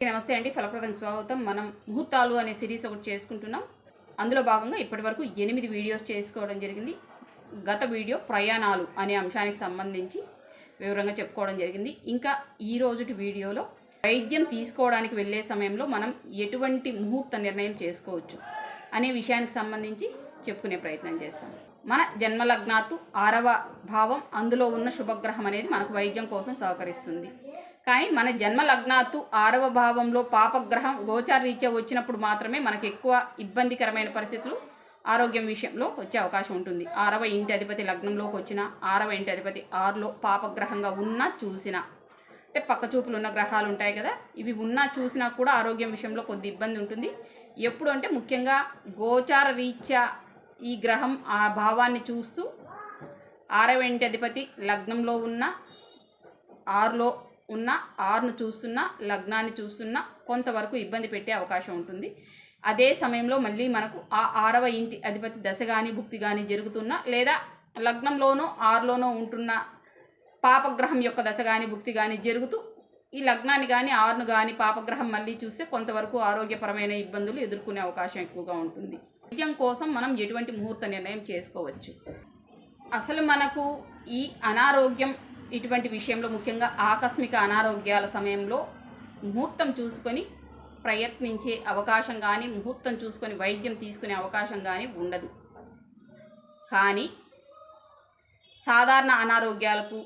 నమస్తే అండి. ఫలప్రదం స్వాగతం. మనం ముహూర్తాలు అనే సిరీస్ ఒకటి చేసుకుంటున్నాం. అందులో భాగంగా ఇప్పటివరకు ఎనిమిది వీడియోస్ చేసుకోవడం జరిగింది. గత వీడియో ప్రయాణాలు అనే అంశానికి సంబంధించి వివరంగా చెప్పుకోవడం జరిగింది. ఇంకా ఈ రోజుటి వీడియోలో వైద్యం తీసుకోవడానికి వెళ్ళే సమయంలో మనం ఎటువంటి ముహూర్త నిర్ణయం చేసుకోవచ్చు అనే విషయానికి సంబంధించి చెప్పుకునే ప్రయత్నం చేస్తాం. మన జన్మలగ్నాత్తు ఆరవ భావం అందులో ఉన్న శుభగ్రహం అనేది మనకు వైద్యం కోసం సహకరిస్తుంది. కానీ మన జన్మ లగ్నాత్తు ఆరవ భావంలో పాపగ్రహం గోచార రీత్యా వచ్చినప్పుడు మాత్రమే మనకు ఎక్కువ ఇబ్బందికరమైన పరిస్థితులు ఆరోగ్యం విషయంలో వచ్చే అవకాశం ఉంటుంది. ఆరవ ఇంటి అధిపతి లగ్నంలోకి వచ్చిన ఆరవ ఇంటి అధిపతి ఆరులో పాపగ్రహంగా ఉన్నా చూసినా. అంటే పక్క చూపులు ఉన్న గ్రహాలు ఉంటాయి కదా ఇవి ఉన్నా చూసినా కూడా ఆరోగ్యం విషయంలో కొద్ది ఇబ్బంది ఉంటుంది. ఎప్పుడు అంటే ముఖ్యంగా గోచార రీత్యా ఈ గ్రహం ఆ భావాన్ని చూస్తూ ఆరవ ఇంటి అధిపతి లగ్నంలో ఉన్న ఆరులో ఉన్న ఆరును చూస్తున్నా లగ్నాన్ని చూస్తున్నా కొంతవరకు ఇబ్బంది పెట్టే అవకాశం ఉంటుంది. అదే సమయంలో మళ్ళీ మనకు ఆ ఆరవ ఇంటి అధిపతి దశ కానీ భుక్తి కానీ జరుగుతున్నా లేదా లగ్నంలోనో ఆరులోనో ఉంటున్న పాపగ్రహం యొక్క దశ కానీ భుక్తి కానీ జరుగుతూ ఈ లగ్నాన్ని కానీ ఆరును కానీ పాపగ్రహం మళ్ళీ చూస్తే కొంతవరకు ఆరోగ్యపరమైన ఇబ్బందులు ఎదుర్కొనే అవకాశం ఎక్కువగా ఉంటుంది. నిజం కోసం మనం ఎటువంటి ముహూర్త నిర్ణయం చేసుకోవచ్చు? అసలు మనకు ఈ అనారోగ్యం ఇటువంటి విషయంలో ముఖ్యంగా ఆకస్మిక అనారోగ్యాల సమయంలో ముహూర్తం చూసుకొని ప్రయత్నించే అవకాశం కానీ ముహూర్తం చూసుకొని వైద్యం తీసుకునే అవకాశం కానీ ఉండదు. కానీ సాధారణ అనారోగ్యాలకు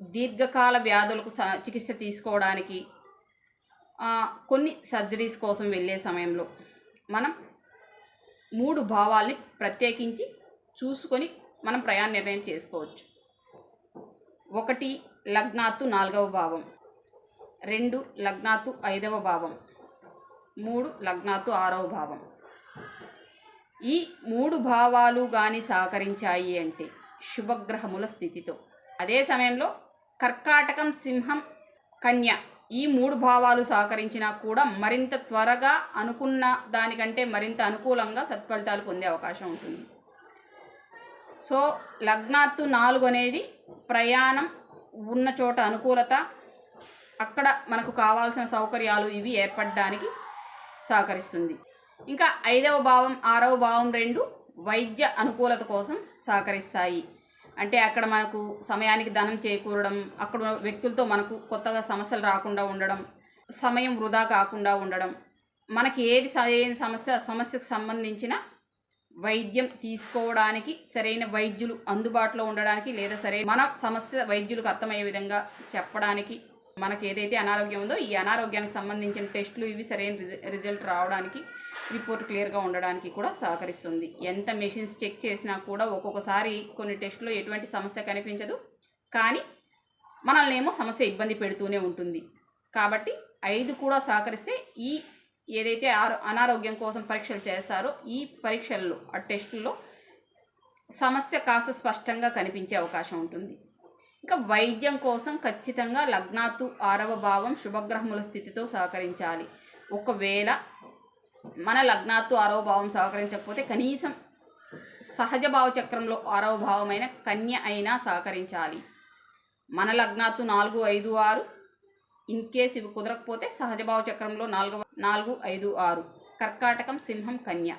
దీర్ఘకాల వ్యాధులకు స- చికిత్స తీసుకోవడానికి కొన్ని సర్జరీస్ కోసం వెళ్ళే సమయంలో మనం మూడు భావాల్ని ప్రత్యేకించి చూసుకొని మనం ప్రయాణ నిర్ణయం చేసుకోవచ్చు. ఒకటి లగ్నాత్తు నాలుగవ భావం. రెండు లగ్నాత్తు ఐదవ భావం. మూడు లగ్నాత్తు ఆరవ భావం. ఈ మూడు భావాలు కానీ సహకరించాయి అంటే శుభగ్రహముల స్థితితో. అదే సమయంలో కర్కాటకం సింహం కన్య ఈ మూడు భావాలు సహకరించినా కూడా మరింత త్వరగా అనుకున్న దానికంటే మరింత అనుకూలంగా సత్ఫలితాలు పొందే అవకాశం ఉంటుంది. సో లగ్నాత్తు నాలుగు అనేది ప్రయాణం ఉన్న చోట అనుకూలత. అక్కడ మనకు కావాల్సిన సౌకర్యాలు ఇవి ఏర్పడడానికి సహకరిస్తుంది. ఇంకా ఐదవ భావం ఆరవ భావం రెండు వైద్య అనుకూలత కోసం సహకరిస్తాయి. అంటే అక్కడ మనకు సమయానికి ధనం చేకూరడం అక్కడ వ్యక్తులతో మనకు కొత్తగా సమస్యలు రాకుండా ఉండడం సమయం వృధా కాకుండా ఉండడం మనకి ఏది సరైన సమస్య సమస్యకు సంబంధించిన వైద్యం తీసుకోవడానికి సరైన వైద్యులు అందుబాటులో ఉండడానికి లేదా సరే మన సమస్య వైద్యులకు అర్థమయ్యే విధంగా చెప్పడానికి మనకి ఏదైతే అనారోగ్యం ఉందో ఈ అనారోగ్యానికి సంబంధించిన టెస్టులు ఇవి సరైన రిజ- రిజల్ట్ రావడానికి రిపోర్ట్ క్లియర్గా ఉండడానికి కూడా సహకరిస్తుంది. ఎంత మెషిన్స్ చెక్ చేసినా కూడా ఒక్కొక్కసారి కొన్ని టెస్టులో ఎటువంటి సమస్య కనిపించదు. కానీ మనల్ని ఏమో సమస్య ఇబ్బంది పెడుతూనే ఉంటుంది. కాబట్టి ఐదు కూడా సహకరిస్తే ఈ ఏదైతే ఆరో అనారోగ్యం కోసం పరీక్షలు చేస్తారో ఈ పరీక్షల్లో ఆ టెస్టుల్లో సమస్య కాస్త స్పష్టంగా కనిపించే అవకాశం ఉంటుంది. ఇంకా వైద్యం కోసం ఖచ్చితంగా లగ్నాత్తు ఆరవ భావం శుభగ్రహముల స్థితితో సహకరించాలి. ఒకవేళ మన లగ్నాత్తు ఆరవ భావం సహకరించకపోతే కనీసం సహజ భావచక్రంలో ఆరవ భావమైన కన్య అయినా సహకరించాలి. మన లగ్నాత్తు నాలుగు ఐదు ఆరు ఇన్ కేస్ ఇవి కుదరకపోతే సహజ భావచక్రంలో చక్రంలో నాలుగు నాలుగు ఐదు ఆరు. కర్కాటకం సింహం కన్య.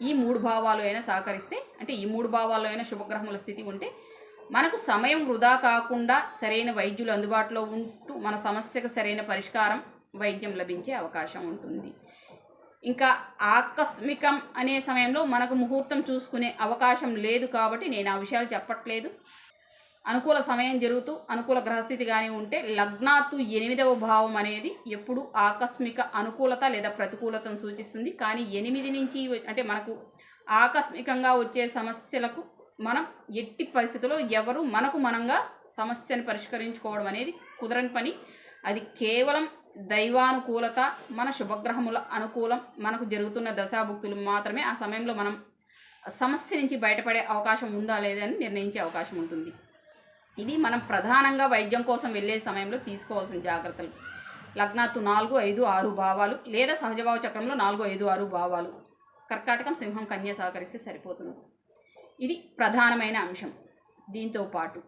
ఈ మూడు భావాలు అయినా సహకరిస్తే అంటే ఈ మూడు భావాల్లో అయినా శుభగ్రహముల స్థితి ఉంటే మనకు సమయం వృధా కాకుండా సరైన వైద్యులు అందుబాటులో ఉంటూ మన సమస్యకు సరైన పరిష్కారం వైద్యం లభించే అవకాశం ఉంటుంది. ఇంకా ఆకస్మికం అనే సమయంలో మనకు ముహూర్తం చూసుకునే అవకాశం లేదు కాబట్టి నేను ఆ విషయాలు చెప్పట్లేదు. అనుకూల సమయం జరుగుతూ అనుకూల గ్రహస్థితి కానీ ఉంటే లగ్నాత్తు ఎనిమిదవ భావం అనేది ఎప్పుడు ఆకస్మిక అనుకూలత లేదా ప్రతికూలతను సూచిస్తుంది. కానీ ఎనిమిది నుంచి అంటే మనకు ఆకస్మికంగా వచ్చే సమస్యలకు మనం ఎట్టి పరిస్థితుల్లో ఎవరు మనకు మనంగా సమస్యను పరిష్కరించుకోవడం అనేది కుదరని పని. అది కేవలం దైవానుకూలత మన శుభగ్రహముల అనుకూలం మనకు జరుగుతున్న దశాభుక్తులు మాత్రమే ఆ సమయంలో మనం సమస్య నుంచి బయటపడే అవకాశం ఉందా లేదా అని నిర్ణయించే అవకాశం ఉంటుంది. ఇది మనం ప్రధానంగా వైద్యం కోసం వెళ్ళే సమయంలో తీసుకోవాల్సిన జాగ్రత్తలు. లగ్నాత్తు నాలుగు ఐదు ఆరు భావాలు లేదా సహజభావ చక్రంలో నాలుగు ఐదు ఆరు భావాలు. కర్కాటకం సింహం కన్య సహకరిస్తే సరిపోతుంది. ఇది ప్రధానమైన అంశం. దీంతో పాటు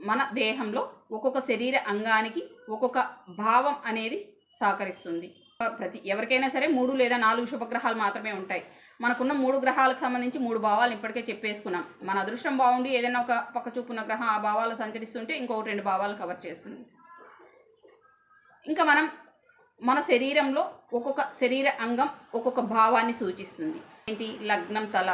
మన దేహంలో ఒక్కొక్క శరీర అంగానికి ఒక్కొక్క భావం అనేది సహకరిస్తుంది. ప్రతి ఎవరికైనా సరే మూడు లేదా నాలుగు శుభగ్రహాలు మాత్రమే ఉంటాయి. మనకున్న మూడు గ్రహాలకు సంబంధించి మూడు భావాలు ఇప్పటికే చెప్పేసుకున్నాం. మన అదృష్టం బాగుండి ఏదైనా ఒక పక్క చూపున్న గ్రహం ఆ భావాలు సంచరిస్తుంటే ఇంకొకటి రెండు భావాలు కవర్ చేస్తుంది. ఇంకా మనం మన శరీరంలో ఒక్కొక్క శరీర అంగం ఒక్కొక్క భావాన్ని సూచిస్తుంది. ఏంటి? లగ్నం తల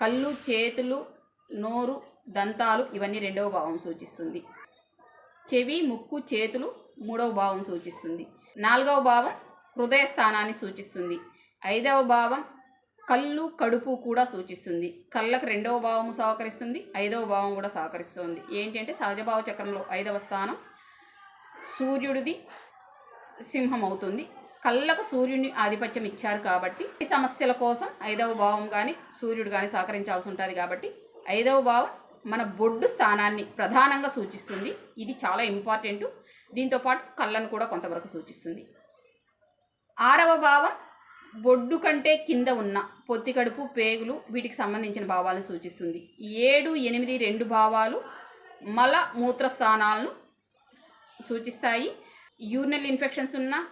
కళ్ళు చేతులు నోరు దంతాలు ఇవన్నీ రెండవ భావం సూచిస్తుంది. చెవి ముక్కు చేతులు మూడవ భావం సూచిస్తుంది. నాలుగవ భావం హృదయ స్థానాన్ని సూచిస్తుంది. ఐదవ భావం కళ్ళు కడుపు కూడా సూచిస్తుంది. కళ్ళకు రెండవ భావము సహకరిస్తుంది ఐదవ భావం కూడా సహకరిస్తుంది. ఏంటి అంటే సహజభావ చక్రంలో ఐదవ స్థానం సూర్యుడిది సింహం అవుతుంది కళ్ళకు సూర్యుని ఆధిపత్యం ఇచ్చారు కాబట్టి ఈ సమస్యల కోసం ఐదవ భావం కానీ సూర్యుడు కానీ సహకరించాల్సి ఉంటుంది కాబట్టి ఐదవ భావం మన బొడ్డు స్థానాన్ని ప్రధానంగా సూచిస్తుంది. ఇది చాలా ఇంపార్టెంట్. దీంతోపాటు కళ్ళను కూడా కొంతవరకు సూచిస్తుంది. ఆరవ భావం బొడ్డు కంటే కింద ఉన్న పొత్తి కడుపు పేగులు వీటికి సంబంధించిన భావాలను సూచిస్తుంది. ఏడు ఎనిమిది రెండు భావాలు మల మూత్ర స్థానాలను సూచిస్తాయి. యూరినల్ ఇన్ఫెక్షన్స్ ఉన్నా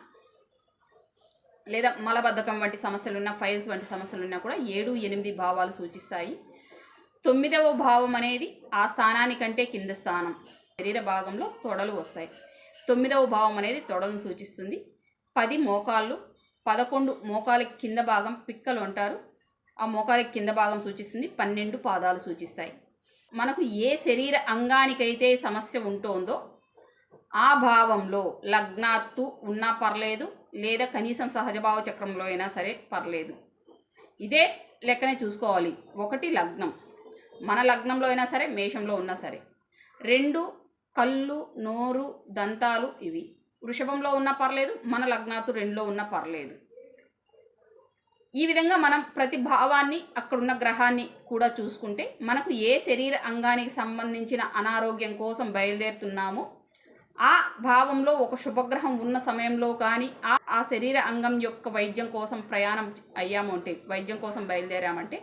లేదా మలబద్ధకం వంటి సమస్యలు ఉన్న ఫైల్స్ వంటి సమస్యలు ఉన్నా కూడా ఏడు ఎనిమిది భావాలు సూచిస్తాయి. తొమ్మిదవ భావం అనేది ఆ స్థానానికంటే కింద స్థానం. శరీర భాగంలో తొడలు వస్తాయి. తొమ్మిదవ భావం అనేది తొడలను సూచిస్తుంది. పది మోకాళ్ళు పదకొండు మోకాలికి కింద భాగం పిక్కలు అంటారు. ఆ మోకాలికి కింద భాగం సూచిస్తుంది. పన్నెండు పాదాలు సూచిస్తాయి. మనకు ఏ శరీర అంగానికైతే సమస్య ఉంటుందో ఆ భావంలో లగ్నాత్తు ఉన్నా పర్లేదు లేదా కనీసం సహజభావ చక్రంలో అయినా సరే పర్లేదు. ఇదే లెక్కనే చూసుకోవాలి. ఒకటి లగ్నం. మన లగ్నంలో అయినా సరే మేషంలో ఉన్నా సరే. రెండు కళ్ళు నోరు దంతాలు ఇవి. వృషభంలో ఉన్నా పర్లేదు మన లగ్నాతు రెండులో ఉన్నా పర్లేదు. ఈ విధంగా మనం ప్రతి భావాన్ని అక్కడున్న గ్రహాన్ని కూడా చూసుకుంటే మనకు ఏ శరీర అంగానికి సంబంధించిన అనారోగ్యం కోసం బయలుదేరుతున్నామో ఆ భావంలో ఒక శుభగ్రహం ఉన్న సమయంలో కానీ ఆ ఆ శరీర అంగం యొక్క వైద్యం కోసం ప్రయాణం అయ్యాము అంటే వైద్యం కోసం బయలుదేరామంటే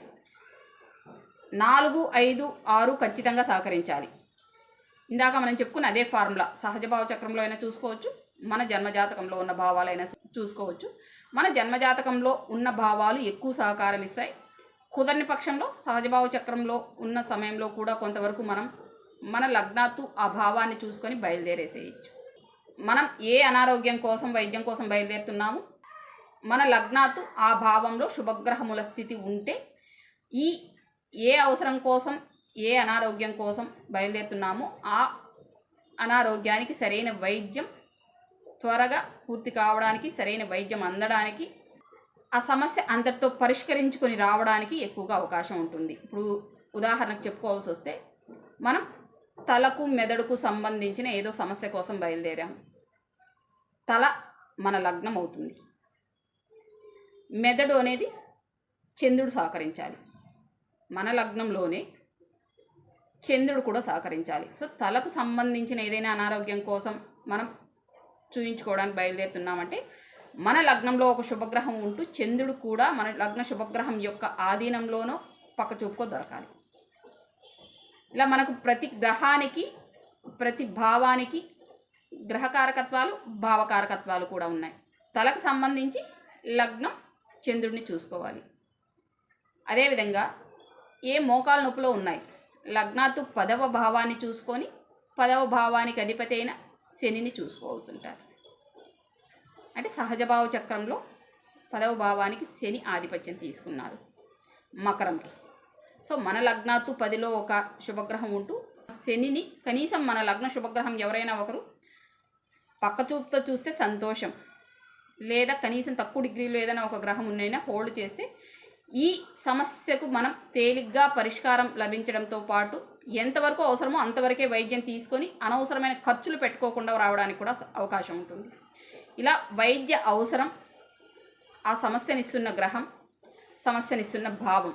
నాలుగు ఐదు ఆరు ఖచ్చితంగా సహకరించాలి. ఇందాక మనం చెప్పుకున్న అదే ఫార్ములా సహజ భావ చక్రంలో అయినా చూసుకోవచ్చు. మన జన్మజాతకంలో ఉన్న భావాలైనా చూసుకోవచ్చు. మన జన్మజాతకంలో ఉన్న భావాలు ఎక్కువ సహకారం ఇస్తాయి. కుదరని పక్షంలో సహజభావ చక్రంలో ఉన్న సమయంలో కూడా కొంతవరకు మనం మన లగ్నాత్తు ఆ భావాన్ని చూసుకొని బయలుదేరేసేయచ్చు. మనం ఏ అనారోగ్యం కోసం వైద్యం కోసం బయలుదేరుతున్నాము? మన లగ్నాత్తు ఆ భావంలో శుభగ్రహముల స్థితి ఉంటే ఈ ఏ అవసరం కోసం ఏ అనారోగ్యం కోసం బయలుదేరుతున్నామో? ఆ అనారోగ్యానికి సరైన వైద్యం త్వరగా పూర్తి కావడానికి సరైన వైద్యం అందడానికి ఆ సమస్య అంతటితో పరిష్కరించుకొని రావడానికి ఎక్కువగా అవకాశం ఉంటుంది. ఇప్పుడు ఉదాహరణకు చెప్పుకోవాల్సి వస్తే మనం తలకు మెదడుకు సంబంధించిన ఏదో సమస్య కోసం బయలుదేరాం. తల మన లగ్నం అవుతుంది. మెదడు అనేది చంద్రుడు సహకరించాలి. మన లగ్నంలోనే చంద్రుడు కూడా సహకరించాలి. సో తలకు సంబంధించిన ఏదైనా అనారోగ్యం కోసం మనం చూయించుకోవడానికి బయలుదేరుతున్నామంటే మన లగ్నంలో ఒక శుభగ్రహం ఉంటూ చంద్రుడు కూడా మన లగ్న శుభగ్రహం యొక్క ఆధీనంలోనో పక్క చూపుకో దొరకాలి. ఇలా మనకు ప్రతి గ్రహానికి ప్రతి భావానికి గ్రహకారకత్వాలు భావకారకత్వాలు కూడా ఉన్నాయి. తలకు సంబంధించి లగ్నం చంద్రుడిని చూసుకోవాలి. అదేవిధంగా ఏ మోకాల నొప్పులో ఉన్నాయి? లగ్నాత్తు పదవ భావాన్ని చూసుకొని పదవ భావానికి అధిపతి అయిన శనిని చూసుకోవాల్సి ఉంటుంది అంటే సహజభావ చక్రంలో పదవ భావానికి శని ఆధిపత్యం తీసుకున్నారు మకరంకి. సో మన లగ్నాత్తు పదిలో ఒక శుభగ్రహం ఉంటూ శనిని కనీసం మన లగ్న శుభగ్రహం ఎవరైనా ఒకరు పక్క చూపుతో చూస్తే సంతోషం. లేదా కనీసం తక్కువ డిగ్రీలో ఏదైనా ఒక గ్రహం ఉన్నైనా హోల్డ్ చేస్తే ఈ సమస్యకు మనం తేలిగ్గా పరిష్కారం లభించడంతో పాటు ఎంతవరకు అవసరమో అంతవరకే వైద్యం తీసుకొని అనవసరమైన ఖర్చులు పెట్టుకోకుండా రావడానికి కూడా అవకాశం ఉంటుంది. ఇలా వైద్య అవసరం ఆ సమస్యనిస్తున్న గ్రహం సమస్యనిస్తున్న భావం.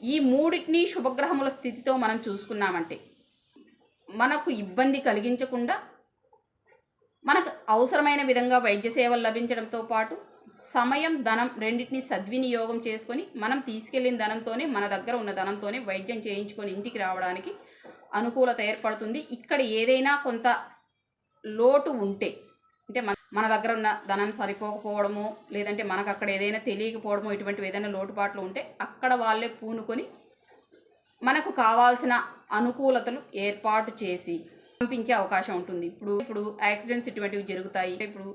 ఈ మూడింటిని శుభగ్రహముల స్థితితో మనం చూసుకున్నామంటే మనకు ఇబ్బంది కలిగించకుండా మనకు అవసరమైన విధంగా వైద్య సేవలు లభించడంతో పాటు సమయం ధనం రెండింటిని సద్వినియోగం చేసుకొని మనం తీసుకెళ్ళిన ధనంతోనే మన దగ్గర ఉన్న ధనంతోనే వైద్యం చేయించుకొని ఇంటికి రావడానికి అనుకూలత ఏర్పడుతుంది. ఇక్కడ ఏదైనా కొంత లోటు ఉంటే అంటే మన మన దగ్గర ఉన్న ధనం సరిపోకపోవడము లేదంటే మనకు అక్కడ ఏదైనా తెలియకపోవడము ఇటువంటివి ఏదైనా లోటుపాట్లు ఉంటే అక్కడ వాళ్ళే పూనుకొని మనకు కావాల్సిన అనుకూలతలు ఏర్పాటు చేసి పంపించే అవకాశం ఉంటుంది. ఇప్పుడు ఇప్పుడు యాక్సిడెంట్స్ ఇటువంటివి జరుగుతాయి. ఇప్పుడు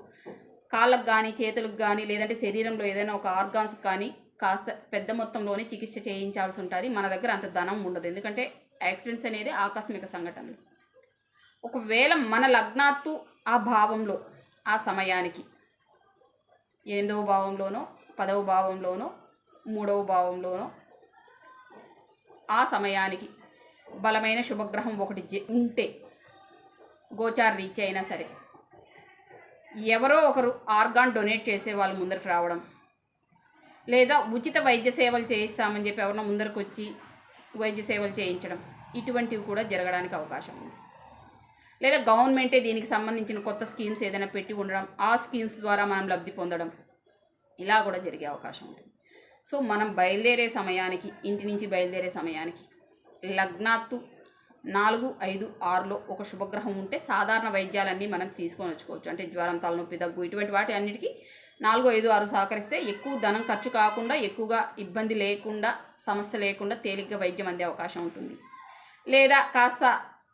కాళ్ళకు కానీ చేతులకు కానీ లేదంటే శరీరంలో ఏదైనా ఒక ఆర్గాన్స్ కానీ కాస్త పెద్ద మొత్తంలోనే చికిత్స చేయించాల్సి ఉంటుంది. మన దగ్గర అంత ధనం ఉండదు. ఎందుకంటే యాక్సిడెంట్స్ అనేది ఆకస్మిక సంఘటనలు. ఒకవేళ మన లగ్నాత్తు ఆ భావంలో ఆ సమయానికి. ఎనిమిదవ భావంలోనో పదవ భావంలోనో మూడవ భావంలోనో ఆ సమయానికి బలమైన శుభగ్రహం ఒకటి జె- ఉంటే గోచార రీచ్ అయినా సరే ఎవరో ఒకరు ఆర్గాన్ డొనేట్ చేసే వాళ్ళు ముందరికి రావడం లేదా ఉచిత వైద్య సేవలు చేయిస్తామని చెప్పి ఎవరినో ముందరకు వచ్చి వైద్య సేవలు చేయించడం ఇటువంటివి కూడా జరగడానికి అవకాశం ఉంది. లేదా గవర్నమెంటే దీనికి సంబంధించిన కొత్త స్కీమ్స్ ఏదైనా పెట్టి ఉండడం ఆ స్కీమ్స్ ద్వారా మనం లబ్ధి పొందడం ఇలా కూడా జరిగే అవకాశం ఉంటుంది. సో మనం బయలుదేరే సమయానికి ఇంటి నుంచి బయలుదేరే సమయానికి లగ్నాత్తు నాలుగు ఐదు ఆరులో ఒక శుభగ్రహం ఉంటే సాధారణ వైద్యాలన్నీ మనం తీసుకొని వచ్చుకోవచ్చు. అంటే జ్వరం తలనొప్పి దగ్గు ఇటువంటి వాటి అన్నిటికీ నాలుగు ఐదు ఆరు సహకరిస్తే ఎక్కువ ధనం ఖర్చు కాకుండా ఎక్కువగా ఇబ్బంది లేకుండా సమస్య లేకుండా తేలిగ్గా వైద్యం అందే అవకాశం ఉంటుంది. లేదా కాస్త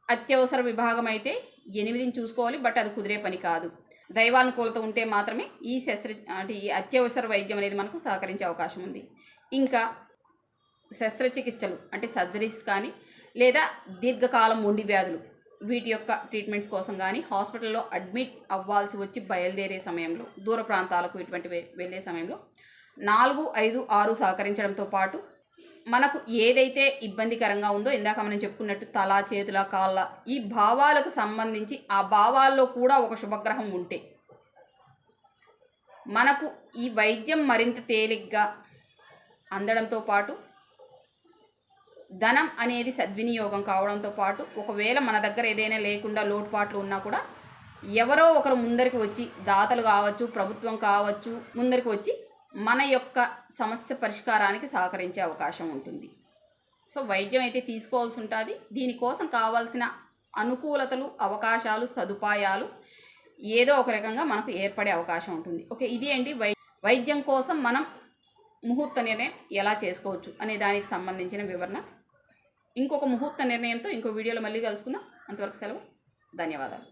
అత్యవసర విభాగం అయితే ఎనిమిదిని చూసుకోవాలి బట్ అది కుదిరే పని కాదు. దైవానుకూలత ఉంటే మాత్రమే ఈ శస్త్ర అంటే ఈ అత్యవసర వైద్యం అనేది మనకు సహకరించే అవకాశం ఉంది. ఇంకా శస్త్రచికిత్సలు అంటే సర్జరీస్ కానీ లేదా దీర్ఘకాలం ఉండి వ్యాధులు వీటి యొక్క ట్రీట్మెంట్స్ కోసం కానీ హాస్పిటల్లో అడ్మిట్ అవ్వాల్సి వచ్చి బయలుదేరే సమయంలో దూర ప్రాంతాలకు ఇటువంటి వె- వెళ్ళే సమయంలో నాలుగు ఐదు ఆరు సహకరించడంతో పాటు మనకు ఏదైతే ఇబ్బందికరంగా ఉందో ఇందాక మనం చెప్పుకున్నట్టు తల చేతుల కాళ్ళ ఈ భావాలకు సంబంధించి ఆ భావాల్లో కూడా ఒక శుభగ్రహం ఉంటే మనకు ఈ వైద్యం మరింత తేలిగ్గా అందడంతో పాటు ధనం అనేది సద్వినియోగం కావడంతో పాటు ఒకవేళ మన దగ్గర ఏదైనా లేకుండా లోటుపాట్లు ఉన్నా కూడా ఎవరో ఒకరు ముందరికి వచ్చి దాతలు కావచ్చు ప్రభుత్వం కావచ్చు ముందరికి వచ్చి మన యొక్క సమస్య పరిష్కారానికి సహకరించే అవకాశం ఉంటుంది. సో వైద్యం అయితే తీసుకోవాల్సి ఉంటుంది. దీనికోసం కావాల్సిన అనుకూలతలు అవకాశాలు సదుపాయాలు ఏదో ఒక రకంగా మనకు ఏర్పడే అవకాశం ఉంటుంది. ఓకే ఇది అండి వై వైద్యం కోసం మనం ముహూర్త నిర్ణయం ఎలా చేసుకోవచ్చు అనే దానికి సంబంధించిన వివరణ. ఇంకొక ముహూర్త నిర్ణయంతో ఇంకో వీడియోలో మళ్ళీ కలుసుకుందాం. అంతవరకు సెలవు. ధన్యవాదాలు.